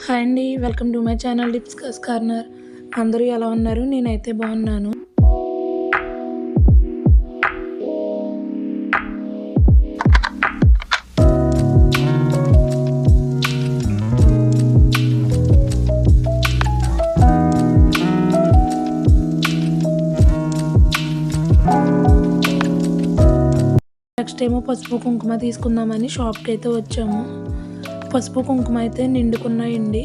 Hi అండి welcome to my channel discuss corner. అందరూ ఎలా ఉన్నారు? నేనైతే బాగున్నాను. నెక్స్ట్ ఏమో పసుపు కుంకుమ తీసుకుందామని షాప్కి అయితే వచ్చాము. పసుపు కుంకుమ అయితే నిండుకున్నాయండి.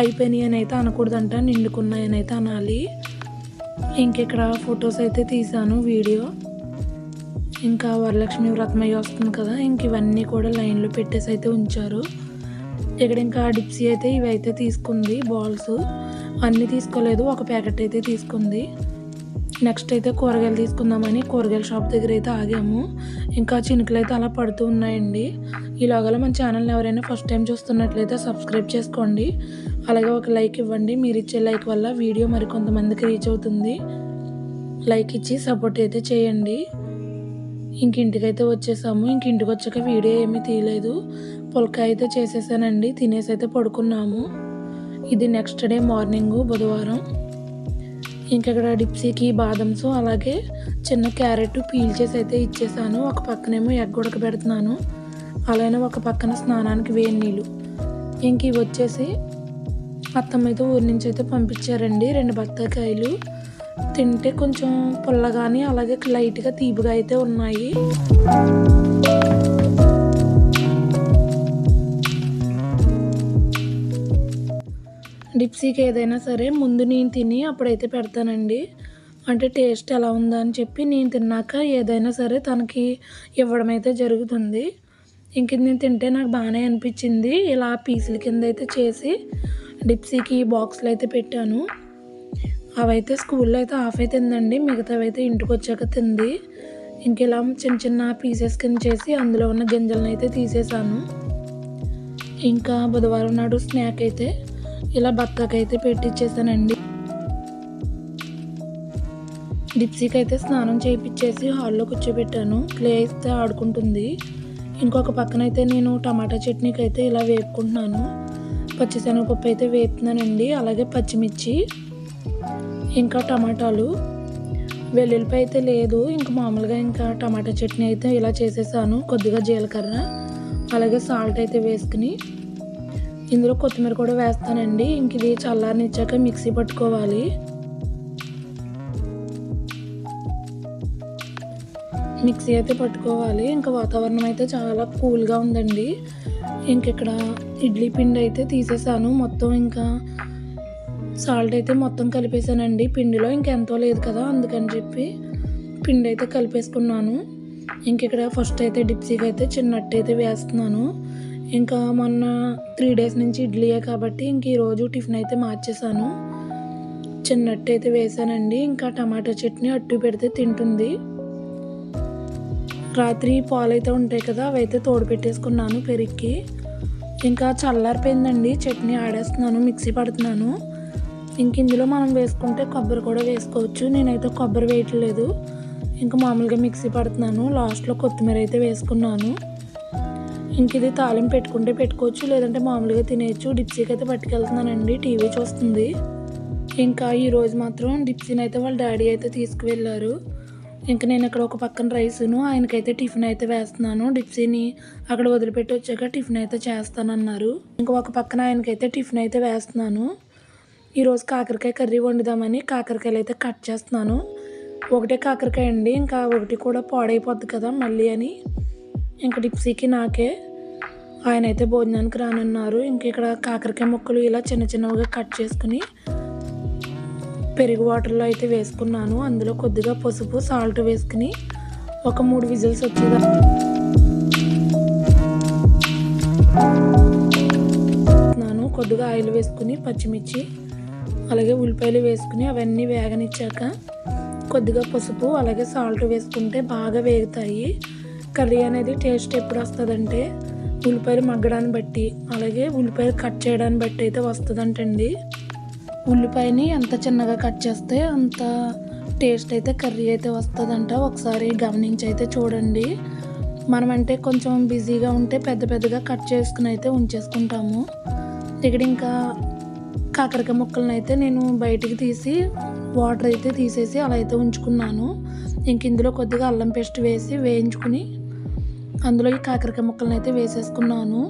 అయిపోయినాయి అని అయితే అనకూడదంట నిండుకున్నాయి అని అయితే అనాలి. ఇంకెక్కడ ఫొటోస్ అయితే తీసాను వీడియో. ఇంకా వరలక్ష్మి వ్రతమయ్య వస్తుంది కదా ఇంక ఇవన్నీ కూడా లైన్లో పెట్టేసి అయితే ఉంచారు. ఇక్కడ ఇంకా డిప్సీ అయితే ఇవి అయితే తీసుకుంది బాల్స్. అన్నీ తీసుకోలేదు ఒక ప్యాకెట్ అయితే తీసుకుంది. నెక్స్ట్ అయితే కూరగాయలు తీసుకుందామని కూరగాయల షాప్ దగ్గర అయితే ఆగాము. ఇంకా చినుకులు అయితే అలా పడుతూ ఉన్నాయండి. ఇలాగల మన ఛానల్ని ఎవరైనా ఫస్ట్ టైం చూస్తున్నట్లయితే సబ్స్క్రైబ్ చేసుకోండి. అలాగే ఒక లైక్ ఇవ్వండి. మీరు ఇచ్చే లైక్ వల్ల వీడియో మరి కొంతమందికి రీచ్ అవుతుంది. లైక్ ఇచ్చి సపోర్ట్ అయితే చేయండి. ఇంక ఇంటికైతే వచ్చేసాము. ఇంక ఇంటికి వచ్చాక వీడియో ఏమీ తీయలేదు. పుల్క అయితే చేసేసానండి. తినేసి అయితే పడుకున్నాము. ఇది నెక్స్ట్ డే మార్నింగ్ బుధవారం. ఇంకెక్కడ డిప్సీకి బాదమ్స్ అలాగే చిన్న క్యారెట్ పీల్ చేసి అయితే ఇచ్చేసాను. ఒక పక్కనేమో ఎగ్ ఉడకబెడుతున్నాను. అలానే ఒక పక్కన స్నానానికి వేడి నీళ్ళు. ఇంక ఇవి వచ్చేసి అత్తమ్మ అయితే ఊరి నుంచి అయితే పంపించారండి. రెండు బత్తాకాయలు తింటే కొంచెం పుల్లగాని అలాగే లైట్గా తీపిగా అయితే ఉన్నాయి. డిప్సీకి ఏదైనా సరే ముందు నేను తిని అప్పుడైతే పెడతానండి. అంటే టేస్ట్ ఎలా ఉందా అని చెప్పి నేను తిన్నాక ఏదైనా సరే తనకి ఇవ్వడం అయితే జరుగుతుంది. ఇంక నేను తింటే నాకు బాగానే అనిపించింది. ఇలా పీసుల కింద అయితే చేసి డిప్సీకి బాక్స్లు అయితే పెట్టాను. అవైతే స్కూల్లో అయితే ఆఫ్ అయితే తిందండి. మిగతావి అయితే ఇంటికి వచ్చాక తింది. ఇంక ఇలా చిన్న చిన్న పీసెస్ కింద చేసి అందులో ఉన్న గింజలను అయితే తీసేసాను. ఇంకా బుధవారం నాడు స్నాక్ అయితే ఇలా బత్తకి అయితే పెట్టించేసానండి డిప్సీకి అయితే స్నానం చేయించేసి హాల్లో కూర్చోబెట్టాను. క్లే అయితే ఆడుకుంటుంది. ఇంకొక పక్కన అయితే నేను టమాటా చట్నీకి అయితే ఇలా వేపుకుంటున్నాను. పచ్చిశనగపప్పు అయితే వేపుతున్నానండి. అలాగే పచ్చిమిర్చి ఇంకా టమాటాలు. వెల్లుల్లిపాయ అయితే లేదు. ఇంకా మామూలుగా ఇంకా టమాటా చట్నీ అయితే ఇలా చేసేసాను. కొద్దిగా జీలకర్ర అలాగే సాల్ట్ అయితే వేసుకుని ఇందులో కొత్తిమీర కూడా వేస్తానండి. ఇంక ఇది చల్లారనిచ్చాక మిక్సీ పట్టుకోవాలి. మిక్సీ అయితే పట్టుకోవాలి. ఇంకా వాతావరణం అయితే చాలా కూల్గా ఉందండి. ఇంక ఇక్కడ ఇడ్లీ పిండి అయితే తీసేసాను. మొత్తం ఇంకా సాల్ట్ అయితే మొత్తం కలిపేసానండి. పిండిలో ఇంకెంతో లేదు కదా అందుకని చెప్పి పిండి అయితే కలిపేసుకున్నాను. ఇంక ఇక్కడ ఫస్ట్ అయితే డిప్సీకి అయితే చిన్నట్టు అయితే వేస్తున్నాను. ఇంకా మొన్న త్రీ డేస్ నుంచి ఇడ్లీయే కాబట్టి ఇంక ఈరోజు టిఫిన్ అయితే మార్చేసాను చిన్నట్టు అయితే వేసానండి. ఇంకా టమాటా చట్నీ అట్టు పెడితే తింటుంది. రాత్రి పాలు అయితే ఉంటాయి కదా అవైతే తోడు పెట్టేసుకున్నాను పెరిక్కి. ఇంకా చల్లారిపోయిందండి. చట్నీ ఆడేస్తున్నాను మిక్సీ పడుతున్నాను. ఇంక ఇందులో మనం వేసుకుంటే కొబ్బరి కూడా వేసుకోవచ్చు. నేనైతే కొబ్బరి వేయట్లేదు. ఇంకా మామూలుగా మిక్సీ పడుతున్నాను. లాస్ట్లో కొత్తిమీర అయితే వేసుకున్నాను. ఇంక ఇది తాలింపు పెట్టుకుంటే పెట్టుకోవచ్చు లేదంటే మామూలుగా తినేయచ్చు. డిప్సీకి అయితే పట్టుకెళ్తున్నానండి టీవీ చూస్తుంది. ఇంకా ఈరోజు మాత్రం డిప్సీని అయితే వాళ్ళ డాడీ అయితే తీసుకువెళ్ళారు. ఇంకా నేను ఇక్కడ ఒక పక్కన రైసును ఆయనకైతే టిఫిన్ అయితే వేస్తున్నాను. డిప్సీని అక్కడ వదిలిపెట్టి వచ్చాక టిఫిన్ అయితే చేస్తానన్నారు. ఇంకా ఒక పక్కన ఆయనకైతే టిఫిన్ అయితే వేస్తున్నాను. ఈరోజు కాకరకాయ కర్రీ వండుదామని కాకరకాయలు అయితే కట్ చేస్తున్నాను. ఒకటే కాకరకాయ అండి ఇంకా ఒకటి కూడా పాడైపోద్ది కదా మళ్ళీ అని. ఇంకా డిప్సీకి నాకే. ఆయన అయితే భోజనానికి రానున్నారు. ఇంక ఇక్కడ కాకరకాయ ముక్కలు ఇలా చిన్న చిన్నగా కట్ చేసుకుని పెరుగు వాటర్లో అయితే వేసుకున్నాను. అందులో కొద్దిగా పసుపు సాల్ట్ వేసుకుని ఒక మూడు విజిల్స్ వచ్చేదా నాను కొద్దిగా ఆయిల్ వేసుకుని పచ్చిమిర్చి అలాగే ఉల్లిపాయలు వేసుకుని అవన్నీ వేగనిచ్చాక కొద్దిగా పసుపు అలాగే సాల్ట్ వేసుకుంటే బాగా వేగుతాయి. కర్రీ అనేది టేస్ట్ ఎప్పుడు వస్తుందంటే ఉల్లిపాయలు మగ్గడాన్ని బట్టి అలాగే ఉల్లిపాయలు కట్ చేయడాన్ని బట్టి అయితే వస్తుందంటండి. ఉల్లిపాయని ఎంత చిన్నగా కట్ చేస్తే అంత టేస్ట్ అయితే కర్రీ అయితే వస్తుందంట. ఒకసారి గమనించి అయితే చూడండి. మనమంటే కొంచెం బిజీగా ఉంటే పెద్ద పెద్దగా కట్ చేసుకుని అయితే ఉంచేసుకుంటాము. ఇక్కడ ఇంకా కాకరకాయ ముక్కలను అయితే నేను బయటికి తీసి వాటర్ అయితే తీసేసి అలా అయితే ఉంచుకున్నాను. ఇంక ఇందులో కొద్దిగా అల్లం పేస్ట్ వేసి వేయించుకుని అందులో ఈ కాకరకాయ ముక్కలను అయితే వేసేసుకున్నాను.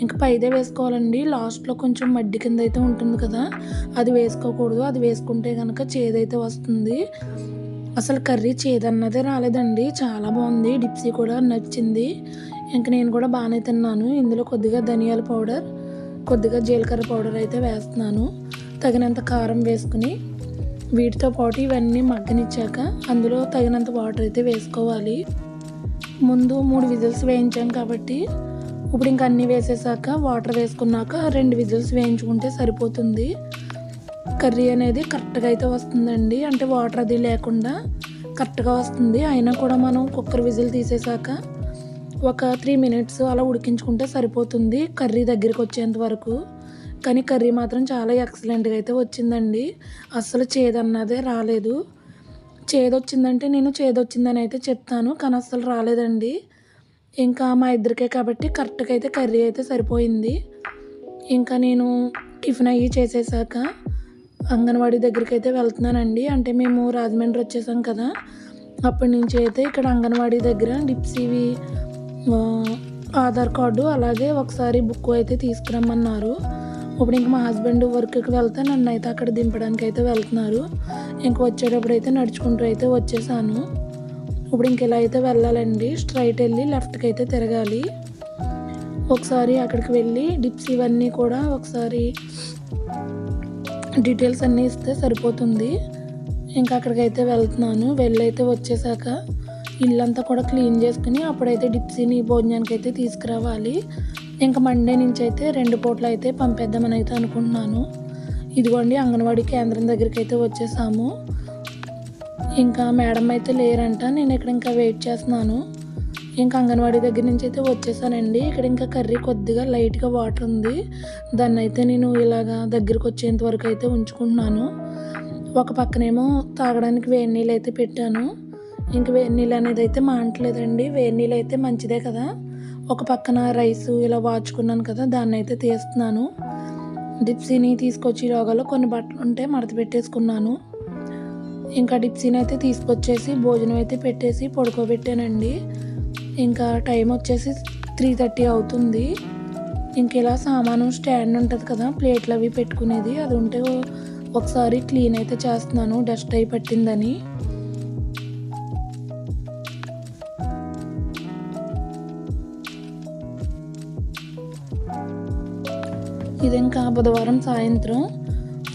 ఇంకా పైదే వేసుకోవాలండి. లాస్ట్లో కొంచెం మడ్డి కింద అయితే ఉంటుంది కదా అది వేసుకోకూడదు. అది వేసుకుంటే కనుక చేదైతే వస్తుంది. అసలు కర్రీ చేదన్నదే రాలేదండి. చాలా బాగుంది. డిప్సీ కూడా నచ్చింది. ఇంక నేను కూడా బాగానే తిన్నాను. ఇందులో కొద్దిగా ధనియాల పౌడర్ కొద్దిగా జీలకర్ర పౌడర్ అయితే వేస్తున్నాను. తగినంత కారం వేసుకుని వీటితో పాటు ఇవన్నీ మగ్గనిచ్చాక అందులో తగినంత వాటర్ అయితే వేసుకోవాలి. ముందు మూడు విజిల్స్ వేయించాం కాబట్టి ఇప్పుడు ఇంకా అన్నీ వేసేసాక వాటర్ వేసుకున్నాక రెండు విజిల్స్ వేయించుకుంటే సరిపోతుంది. కర్రీ అనేది కరెక్ట్గా అయితే వస్తుందండి. అంటే వాటర్ అది లేకుండా కరెక్ట్గా వస్తుంది. అయినా కూడా మనం కుక్కర్ విజిల్ తీసేసాక ఒక త్రీ మినిట్స్ అలా ఉడికించుకుంటే సరిపోతుంది కర్రీ దగ్గరికి వచ్చేంత వరకు. కానీ కర్రీ మాత్రం చాలా ఎక్సలెంట్గా అయితే వచ్చిందండి. అస్సలు చేదన్నదే రాలేదు. చేదొచ్చిందంటే నేను చేదొచ్చిందని అయితే చెప్తాను కానీ అస్సలు రాలేదండి. ఇంకా మా ఇద్దరికే కాబట్టి కరెక్ట్గా అయితే కర్రీ అయితే సరిపోయింది. ఇంకా నేను టిఫిన్ అయ్యి చేసేసాక అంగన్వాడీ దగ్గరికి అయితే వెళ్తున్నానండి. అంటే మేము రాజమండ్రి వచ్చేసాం కదా అప్పటి నుంచి అయితే ఇక్కడ అంగన్వాడీ దగ్గర డిప్సీవి ఆధార్ కార్డు అలాగే ఒకసారి బుక్ అయితే తీసుకురమ్మన్నారు. ఇప్పుడు ఇంక మా హస్బెండ్ వర్క్కి వెళ్తే నన్ను అయితే అక్కడ దింపడానికి అయితే వెళ్తున్నారు. ఇంక వచ్చేటప్పుడు అయితే నడుచుకుంటూ అయితే వచ్చేసాను. ఇప్పుడు ఇంక ఇలా అయితే వెళ్ళాలండి. స్ట్రైట్ వెళ్ళి లెఫ్ట్కి అయితే తిరగాలి. ఒకసారి అక్కడికి వెళ్ళి డిప్స్ ఇవన్నీ కూడా ఒకసారి డీటెయిల్స్ అన్నీ ఇస్తే సరిపోతుంది. ఇంకా అక్కడికైతే వెళ్తున్నాను. వెళ్ళైతే వచ్చేసాక ఇల్లంతా కూడా క్లీన్ చేసుకుని అప్పుడైతే డిప్సీని భోజనానికి అయితే తీసుకురావాలి. ఇంకా మండే నుంచి అయితే రెండు పూటలు అయితే పంపేద్దామని అయితే అనుకుంటున్నాను. ఇదిగోండి అంగన్వాడీ కేంద్రం దగ్గరికి అయితే వచ్చేసాము. ఇంకా మేడం అయితే లేరంట నేను ఇక్కడ ఇంకా వెయిట్ చేస్తున్నాను. ఇంకా అంగన్వాడీ దగ్గర నుంచి అయితే వచ్చేసానండి. ఇక్కడ ఇంకా కర్రీ కొద్దిగా లైట్గా వాటర్ ఉంది. దాన్ని అయితే నేను ఇలాగా దగ్గరికి వచ్చేంత వరకు అయితే ఉంచుకుంటున్నాను. ఒక పక్కనేమో తాగడానికి వేడి నీళ్ళు అయితే పెట్టాను. ఇంక వేడి నీళ్ళు అనేది అయితే మాంటలేదండి. వేడి నీళ్ళు అయితే మంచిదే కదా. ఒక పక్కన రైస్ ఇలా వాచుకున్నాను కదా దాన్ని అయితే తీస్తున్నాను. డిప్సీని తీసుకొచ్చి రోగాలో కొన్ని బట్టలు ఉంటే మడత పెట్టేసుకున్నాను. ఇంకా డిప్సీని అయితే తీసుకొచ్చేసి భోజనం అయితే పెట్టేసి పడుకోబెట్టానండి. ఇంకా టైం వచ్చేసి త్రీ థర్టీ అవుతుంది. ఇంక ఇలా సామాను స్టాండ్ ఉంటుంది కదా ప్లేట్లు అవి పెట్టుకునేది. అది ఉంటే ఒకసారి క్లీన్ అయితే చేస్తున్నాను డస్ట్ అయి పట్టిందని. ఇది ఇంకా బుధవారం సాయంత్రం.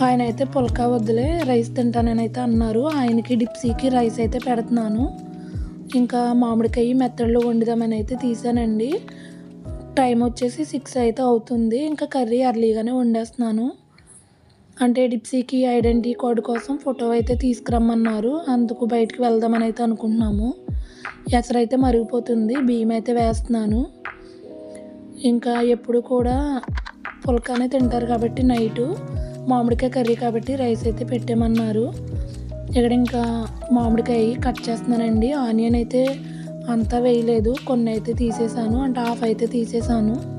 ఆయన అయితే పుల్కా వద్దులే రైస్ తింటానైతే అన్నారు. ఆయనకి డిప్సీకి రైస్ అయితే పెడుతున్నాను. ఇంకా మామిడికాయ మెత్తడిలో వండుదామని అయితే తీసానండి. టైం వచ్చేసి సిక్స్ అయితే అవుతుంది. ఇంకా కర్రీ అర్లీగానే వండేస్తున్నాను. అంటే డిప్సీకి ఐడెంటిటీ కార్డు కోసం ఫోటో అయితే తీసుకురమ్మన్నారు. అందుకు బయటికి వెళ్దామని అయితే అనుకుంటున్నాము. ఎసరైతే మరిగిపోతుంది. బియ్యం అయితే వేస్తున్నాను. ఇంకా ఎప్పుడు కూడా పుల్కానే తింటారు కాబట్టి నైటు మామిడికాయ కర్రీ కాబట్టి రైస్ అయితే పెట్టామన్నారు. ఇక్కడ ఇంకా మామిడికాయ కట్ చేస్తున్నానండి. ఆనియన్ అయితే అంతా వేయలేదు. కొన్ని అయితే తీసేసాను. అంటే హాఫ్ అయితే తీసేసాను.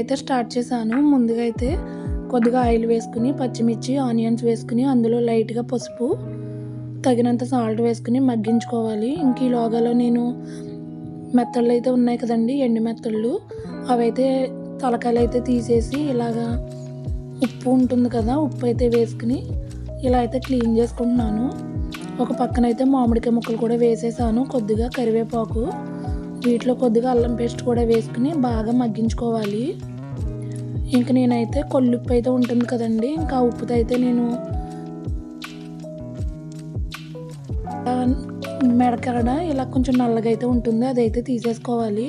అయితే స్టార్ట్ చేశాను. ముందుగా అయితే కొద్దిగా ఆయిల్ వేసుకుని పచ్చిమిర్చి ఆనియన్స్ వేసుకుని అందులో లైట్గా పసుపు తగినంత సాల్ట్ వేసుకుని మగ్గించుకోవాలి. ఇంక ఈ లోగాలో నేను మెత్తళ్ళు అయితే ఉన్నాయి కదండి ఎండు మెత్తళ్ళు. అవైతే తలకాయలు అయితే తీసేసి ఇలాగా ఉప్పు ఉంటుంది కదా ఉప్పు అయితే వేసుకుని ఇలా అయితే క్లీన్ చేసుకుంటున్నాను. ఒక పక్కన అయితే మామిడికాయ ముక్కలు కూడా వేసేసాను కొద్దిగా కరివేపాకు. వీటిలో కొద్దిగా అల్లం పేస్ట్ కూడా వేసుకుని బాగా మగ్గించుకోవాలి. ఇంక నేనైతే కొల్లుప్పు అయితే ఉంటుంది కదండి ఇంకా ఉప్పుతో అయితే నేను మెడకరడ ఇలా కొంచెం నల్లగా అయితే ఉంటుంది అదైతే తీసేసుకోవాలి.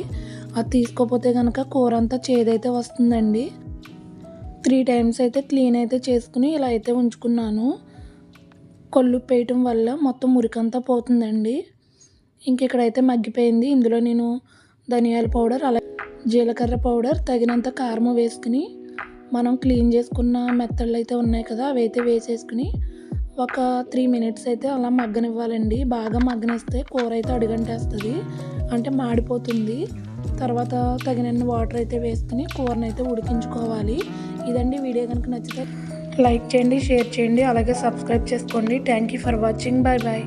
అది తీసుకోకపోతే కనుక కూర అంతా చేదైతే వస్తుందండి. త్రీ టైమ్స్ అయితే క్లీన్ అయితే చేసుకుని ఇలా అయితే ఉంచుకున్నాను. కొల్లు వేయటం వల్ల మొత్తం మురికంతా పోతుందండి. ఇంక ఇక్కడైతే మగ్గిపోయింది ఇందులో నేను ధనియాల పౌడర్ అలా జీలకర్ర పౌడర్ తగినంత కారం వేసుకుని మనం క్లీన్ చేసుకున్న మెత్తళ్ళు అయితే ఉన్నాయి కదా అవి అయితే వేసేసుకుని ఒక త్రీ మినిట్స్ అయితే అలా మగ్గనివ్వాలండి. బాగా మగ్గనిస్తే కూర అయితే అడుగంటేస్తుంది. అంటే మాడిపోతుంది. తర్వాత తగినన్ని వాటర్ అయితే వేసుకుని కూరని అయితే ఉడికించుకోవాలి. ఇదండి వీడియో కనుక నచ్చితే లైక్ చేయండి షేర్ చేయండి అలాగే సబ్స్క్రైబ్ చేసుకోండి. Thank you for watching bye bye